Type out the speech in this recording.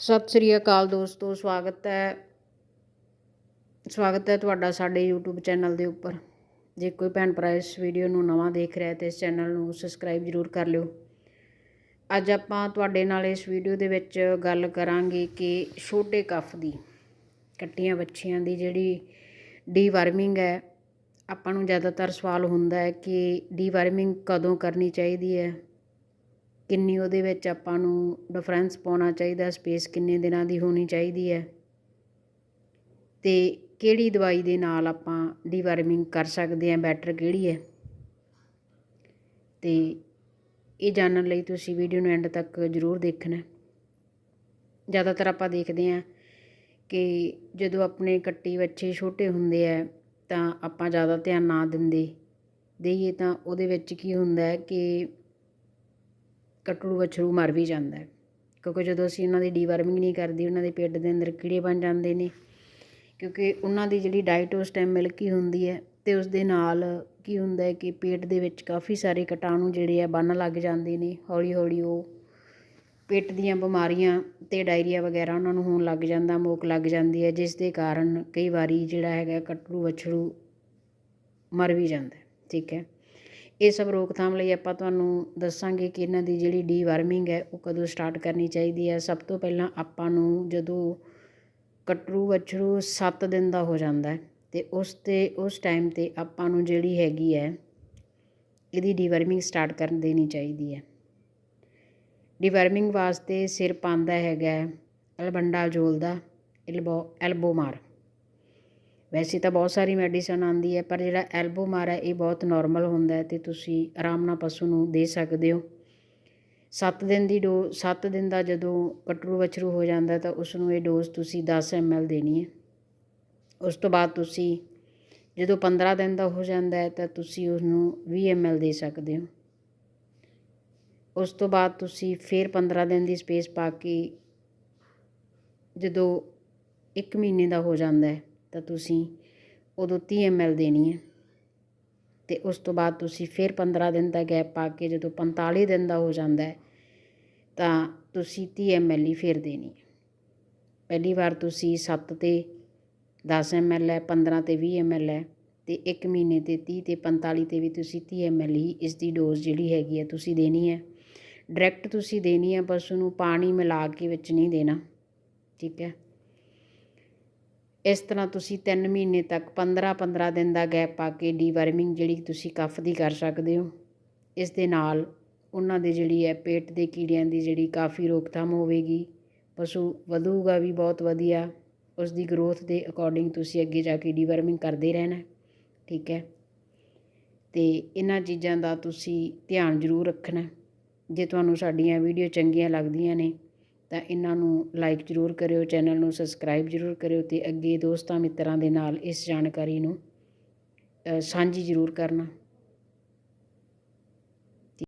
ਸਤਿ ਸ੍ਰੀ ਅਕਾਲ ਦੋਸਤੋ, ਸਵਾਗਤ ਹੈ। ਸਵਾਗਤ ਹੈ ਤੁਹਾਡਾ ਸਾਡੇ YouTube ਚੈਨਲ ਦੇ ਉੱਪਰ। ਜੇ ਕੋਈ ਭੈਣ ਭਰਾ ਇਸ ਵੀਡੀਓ ਨੂੰ ਨਵਾਂ ਦੇਖ ਰਿਹਾ ਤੇ ਇਸ ਚੈਨਲ ਨੂੰ ਸਬਸਕ੍ਰਾਈਬ ਜ਼ਰੂਰ ਕਰ ਲਿਓ। ਅੱਜ ਆਪਾਂ ਤੁਹਾਡੇ ਨਾਲ ਇਸ ਵੀਡੀਓ ਦੇ ਵਿੱਚ ਗੱਲ ਕਰਾਂਗੇ ਕਿ ਛੋਟੇ ਕਫ ਦੀ, ਕੱਟੀਆਂ ਬੱਚੀਆਂ ਦੀ ਜਿਹੜੀ ਡੀਵਰਮਿੰਗ ਹੈ, ਆਪਾਂ ਨੂੰ ਜ਼ਿਆਦਾਤਰ ਸਵਾਲ ਹੁੰਦਾ ਹੈ ਕਿ ਡੀਵਰਮਿੰਗ ਕਦੋਂ ਕਰਨੀ ਚਾਹੀਦੀ ਹੈ। ਕਿੰਨੀ ਉਹਦੇ ਵਿੱਚ ਆਪਾਂ ਨੂੰ ਡਿਫਰੈਂਸ ਪਾਉਣਾ ਚਾਹੀਦਾ ਸਪੇਸ ਕਿੰਨੇ ਦਿਨਾਂ ਦੀ ਹੋਣੀ ਚਾਹੀਦੀ ਹੈ ਅਤੇ ਕਿਹੜੀ ਦਵਾਈ ਦੇ ਨਾਲ ਆਪਾਂ ਡੀਵਰਮਿੰਗ ਕਰ ਸਕਦੇ ਹਾਂ ਬੈਟਰ ਕਿਹੜੀ ਹੈ? ਅਤੇ ਇਹ ਜਾਣਨ ਲਈ ਤੁਸੀਂ ਵੀਡੀਓ ਨੂੰ ਐਂਡ ਤੱਕ ਜ਼ਰੂਰ ਦੇਖਣਾ। ਜ਼ਿਆਦਾਤਰ ਆਪਾਂ ਦੇਖਦੇ ਹਾਂ ਕਿ ਜਦੋਂ ਆਪਣੇ ਕੱਟੀ ਬੱਚੇ ਛੋਟੇ ਹੁੰਦੇ ਆ ਤਾਂ ਆਪਾਂ ਜ਼ਿਆਦਾ ਧਿਆਨ ਨਾ ਦਿੰਦੇ ਦੇਈਏ ਤਾਂ ਉਹਦੇ ਵਿੱਚ ਕੀ ਹੁੰਦਾ ਹੈ ਕਿ ਕਟੜੂ ਵਛਰੂ ਮਰ ਵੀ ਜਾਂਦਾ ਕਿਉਂਕਿ ਜਦੋਂ ਅਸੀਂ ਉਹਨਾਂ ਦੀ ਡੀਵਰਮਿੰਗ ਨਹੀਂ ਕਰਦੇ, ਉਹਨਾਂ ਦੇ ਪੇਟ ਦੇ ਅੰਦਰ ਕੀੜੇ ਬਣ ਜਾਂਦੇ ਨੇ। ਕਿਉਂਕਿ ਉਹਨਾਂ ਦੀ ਜਿਹੜੀ ਡਾਈਟ ਉਸ ਟਾਈਮ ਮਿਲਕੀ ਹੁੰਦੀ ਹੈ ਤੇ ਉਸ ਦੇ ਨਾਲ ਕੀ ਹੁੰਦਾ ਹੈ ਕਿ ਪੇਟ ਦੇ ਵਿੱਚ ਕਾਫੀ ਸਾਰੇ ਕੀਟਾਣੂ ਜਿਹੜੇ ਆ ਬੰਨ ਲੱਗ ਜਾਂਦੇ ਨੇ। ਹੌਲੀ ਹੌਲੀ ਉਹ ਪੇਟ ਦੀਆਂ ਬਿਮਾਰੀਆਂ ਤੇ ਡਾਇਰੀਆ ਵਗੈਰਾ ਉਹਨਾਂ ਨੂੰ ਹੋਣ ਲੱਗ ਜਾਂਦਾ, ਮੋਕ ਲੱਗ ਜਾਂਦੀ ਹੈ, ਜਿਸ ਦੇ ਕਾਰਨ ਕਈ ਵਾਰੀ ਜਿਹੜਾ ਹੈਗਾ ਕਟੜੂ ਵਛੜੂ ਮਰ ਵੀ ਜਾਂਦਾ ਠੀਕ ਹੈ। ਇਹ ਸਭ ਰੋਕਥਾਮ ਲਈ ਆਪਾਂ ਤੁਹਾਨੂੰ ਦੱਸਾਂਗੇ ਕਿ ਇਹਨਾਂ ਦੀ ਜਿਹੜੀ ਡੀਵਰਮਿੰਗ ਹੈ, ਉਹ ਕਦੋਂ ਸਟਾਰਟ ਕਰਨੀ ਚਾਹੀਦੀ ਹੈ। ਸਭ ਤੋਂ ਪਹਿਲਾਂ ਆਪਾਂ ਨੂੰ ਜਦੋਂ ਕਟਰੂ ਵਛਰੂ 7 ਦਿਨ ਦਾ ਹੋ ਜਾਂਦਾ ਹੈ ਤੇ ਉਸ ਤੇ, ਉਸ ਟਾਈਮ ਤੇ ਆਪਾਂ ਨੂੰ ਜਿਹੜੀ ਹੈਗੀ ਹੈ, ਇਹਦੀ ਡੀਵਰਮਿੰਗ ਸਟਾਰਟ ਕਰਨ ਦੇਣੀ ਚਾਹੀਦੀ ਹੈ। ਡੀਵਰਮਿੰਗ ਵਾਸਤੇ ਸਿਰ ਪਾਉਂਦਾ ਹੈਗਾ ਅਲਬੰਡਾ ਜੋਲ ਦਾ ਐਲਬੋ ਐਲਬੋ ਮਾਰ ਵੈਸੇ ਤਾਂ ਬਹੁਤ ਸਾਰੀ ਮੈਡੀਸਨ ਆਉਂਦੀ ਹੈ, ਪਰ ਜਿਹੜਾ ਐਲਬੋ ਮਾਰ ਹੈ ਇਹ ਬਹੁਤ ਨਾਰਮਲ ਹੁੰਦਾ ਹੈ ਤੇ ਤੁਸੀਂ ਆਰਾਮ ਨਾਲ ਪਸ਼ੂ ਨੂੰ ਦੇ ਸਕਦੇ ਹੋ। 7 ਦਿਨ ਦੀ ਡੋ 7 ਦਿਨ ਦਾ ਜਦੋਂ ਕਟਰੂ ਵਛਰੂ ਹੋ ਜਾਂਦਾ ਤਾਂ ਉਸ ਨੂੰ ਇਹ ਡੋਜ਼ ਤੁਸੀਂ 10 ml ਦੇਣੀ ਹੈ। ਉਸ ਤੋਂ ਬਾਅਦ ਤੁਸੀਂ ਜਦੋਂ 15 ਦਿਨ ਦਾ ਹੋ ਜਾਂਦਾ ਹੈ ਤਾਂ ਤੁਸੀਂ ਉਸ ਨੂੰ 20 ml ਦੇ ਸਕਦੇ ਹੋ। ਉਸ ਤੋਂ ਬਾਅਦ ਤੁਸੀਂ ਫਿਰ 15 ਦਿਨ ਦੀ ਸਪੇਸ ਪਾ ਕੇ ਜਦੋਂ 1 ਮਹੀਨੇ ਦਾ ਹੋ ਜਾਂਦਾ ਹੈ ਤਾਂ ਤੁਸੀਂ ਉਦੋਂ ਤੀਹ 30 ml ਦੇਣੀ ਹੈ। ਅਤੇ ਉਸ ਤੋਂ ਬਾਅਦ ਤੁਸੀਂ ਫਿਰ 15 ਦਿਨ ਦਾ ਗੈਪ ਪਾ ਕੇ ਜਦੋਂ 45 ਦਿਨ ਦਾ ਹੋ ਜਾਂਦਾ ਤਾਂ ਤੁਸੀਂ ਤੀਹ 30 ml ਹੀ ਫਿਰ ਦੇਣੀ ਹੈ। ਪਹਿਲੀ ਵਾਰ ਤੁਸੀਂ ਸੱਤ ਤੇ ਦਸ 10 ml ਹੈ 15 ਤੇ ਵੀਹ 20 ml ਹੈ ਅਤੇ ਇੱਕ ਮਹੀਨੇ ਤੇ ਤੀਹ ਤੇ 45 ਤੇ ਵੀ ਤੁਸੀਂ ਤੀਹ 30 ml ਹੀ ਇਸ ਦੀ ਡੋਜ਼ ਜਿਹੜੀ ਹੈਗੀ ਹੈ ਤੁਸੀਂ ਦੇਣੀ ਹੈ। ਡਾਇਰੈਕਟ ਤੁਸੀਂ ਦੇਣੀ ਹੈ, ਬਸ ਉਹਨੂੰ ਪਾਣੀ ਮਿਲਾ ਕੇ ਵਿੱਚ ਨਹੀਂ ਦੇਣਾ, ਠੀਕ ਹੈ। ਇਸ ਤਰ੍ਹਾਂ ਤੁਸੀਂ 3 ਮਹੀਨੇ ਤੱਕ 15-15 ਦਿਨ ਦਾ ਗੈਪ ਪਾ ਕੇ ਡੀਵਰਮਿੰਗ ਜਿਹੜੀ ਤੁਸੀਂ ਕਫ ਦੀ ਕਰ ਸਕਦੇ ਹੋ। ਇਸ ਦੇ ਨਾਲ ਉਹਨਾਂ ਦੇ ਜਿਹੜੀ ਹੈ ਪੇਟ ਦੇ ਕੀੜਿਆਂ ਦੀ ਜਿਹੜੀ ਕਾਫੀ ਰੋਕਥਾਮ ਹੋਵੇਗੀ, ਪਸ਼ੂ ਵਧੂਗਾ ਵੀ ਬਹੁਤ ਵਧੀਆ ਉਸ ਦੀ ਗਰੋਥ ਦੇ ਅਕੋਰਡਿੰਗ ਤੁਸੀਂ ਅੱਗੇ ਜਾ ਕੇ ਡੀਵਰਮਿੰਗ ਕਰਦੇ ਰਹਿਣਾ, ਠੀਕ ਹੈ। ਤੇ ਇਹਨਾਂ ਚੀਜ਼ਾਂ ਦਾ ਤੁਸੀਂ ਧਿਆਨ ਜ਼ਰੂਰ ਰੱਖਣਾ, ਜੇ ਤੁਹਾਨੂੰ ਸਾਡੀਆਂ ਵੀਡੀਓ ਚੰਗੀਆਂ ਲੱਗਦੀਆਂ ਨੇ ਤਾਂ ਇਹਨਾਂ ਨੂੰ ਲਾਈਕ ਜ਼ਰੂਰ ਕਰਿਓ ਚੈਨਲ ਨੂੰ ਸਬਸਕ੍ਰਾਈਬ ਜ਼ਰੂਰ ਕਰਿਓ ਅਤੇ ਅੱਗੇ ਦੋਸਤਾਂ ਮਿੱਤਰਾਂ ਦੇ ਨਾਲ ਇਸ ਜਾਣਕਾਰੀ ਨੂੰ ਸਾਂਝੀ ਜ਼ਰੂਰ ਕਰਨਾ।